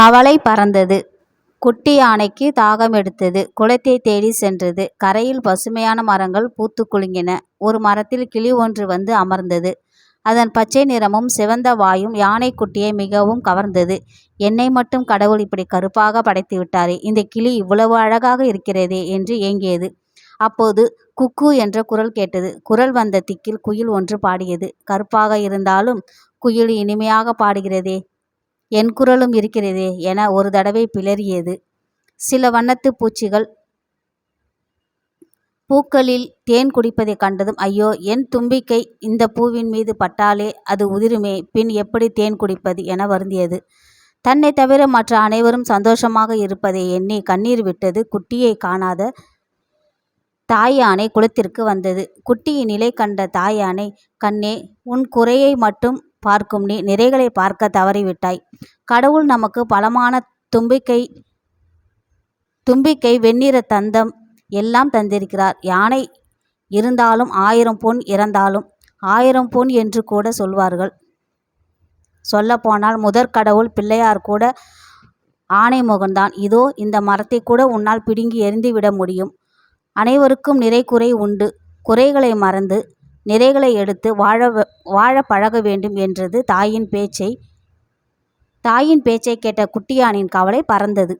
கவலை பறந்தது. குட்டி யானைக்கு தாகம் எடுத்தது. குளத்தைத் தேடிச் சென்றது. கரையில் பசுமையான மரங்கள் பூத்து குலுங்கின. ஒரு மரத்தில் கிளி ஒன்று வந்து அமர்ந்தது. அதன் பச்சை நிறமும் சிவந்த வாயும் யானை குட்டியை மிகவும் கவர்ந்தது. என்னை மட்டும் கடவுள் இப்படி கருப்பாக படைத்து விட்டாரே இந்த கிளி இவ்வளவு அழகாக இருக்கிறதே என்று ஏங்கியது. அப்போது குக்கூ என்ற குரல் கேட்டது. குரல் வந்த திக்கில் குயில் ஒன்று பாடியது. கருப்பாக இருந்தாலும் குயில் இனிமையாகப் பாடுகிறதே. என் குரலும் இருக்கிறதே என ஒரு தடவை பிளறியது. சில வண்ணத்துப் பூச்சிகள் பூக்களில் தேன் குடிப்பதைக் கண்டதும் ஐயோ. என் தும்பிக்கை இந்த பூவின் மீது பட்டாலே அது உதிருமே பின் எப்படி தேன் குடிப்பது? என வருந்தியது. தன்னை தவிர மற்ற அனைவரும் சந்தோஷமாக இருப்பதை எண்ணி கண்ணீர் விட்டது. குட்டியை காணாத தாய் யானை குளத்திற்கு வந்தது. குட்டியின் நிலை கண்ட தாய் யானை கண்ணே. உன் குறையை மட்டும் பார்க்கும் நீ நிறைகளை பார்க்க தவறிவிட்டாய். கடவுள் நமக்கு பலமான தும்பிக்கை தும்பிக்கை வெண்ணிற தந்தம் எல்லாம் தந்திருக்கிறார். யானை இருந்தாலும் ஆயிரம் பொன் இறந்தாலும் ஆயிரம் பொன் என்று கூட சொல்வார்கள். சொல்லப்போனால் முதற் கடவுள் பிள்ளையார் கூட ஆனைமுகன்தான். இதோ. இந்த மரத்தைக்கூட உன்னால் பிடுங்கி எரிந்துவிட முடியும். அனைவருக்கும் நிறை குறை உண்டு. குறைகளை மறந்து நிறைகளை எடுத்து வாழ வாழ பழக வேண்டும் என்றது தாயின் பேச்சை தாயின் பேச்சை கேட்ட குட்டியானின் கவலை பறந்தது.